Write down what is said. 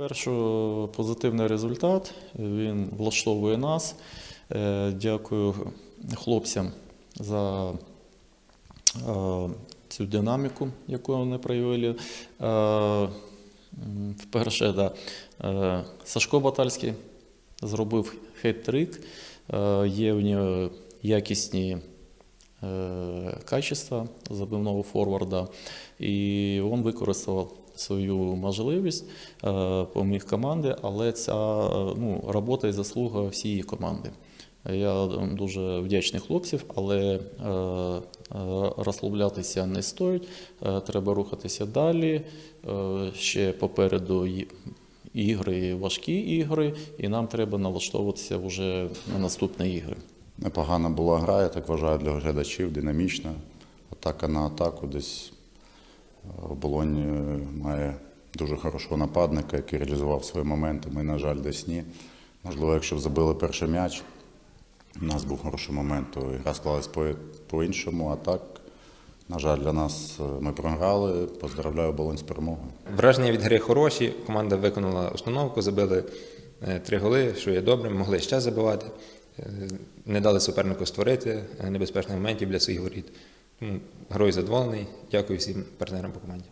Перший позитивний результат. Він влаштовує нас. Е, Дякую хлопцям за е, цю динаміку, яку вони проявили. Е, Вперше, да, е, Сашко Батальський зробив хет-трик. Е, Є в нього якісні е, качества забивного форварда, і він використав свою можливість, е, поміг команді, але ця е, ну, робота і заслуга всієї команди. Я дуже вдячний хлопців, але е, е, розслаблятися не стоїть. Е, Треба рухатися далі. Е, Ще попереду ігри, важкі ігри, і нам треба налаштовуватися вже на наступні ігри. Непогана була гра, я так вважаю, для глядачів, динамічна. Атака на атаку. Десь е, оболонь має дуже хорошого нападника, який реалізував свої моменти. Ми, на жаль, десь ні. Можливо, якщо б забили перший м'яч, у нас був хороший момент, то гра склалась по- по-іншому. А так, на жаль, для нас е, ми програли. Поздравляю оболонь з перемогою. Враження від гри хороші. Команда виконала установку, забили е, три голи, що є добре, могли ще забивати. Не дали супернику створити е, небезпечних моментів для своїх воріт. Тому Герой задоволений. Дякую всім партнерам по команді.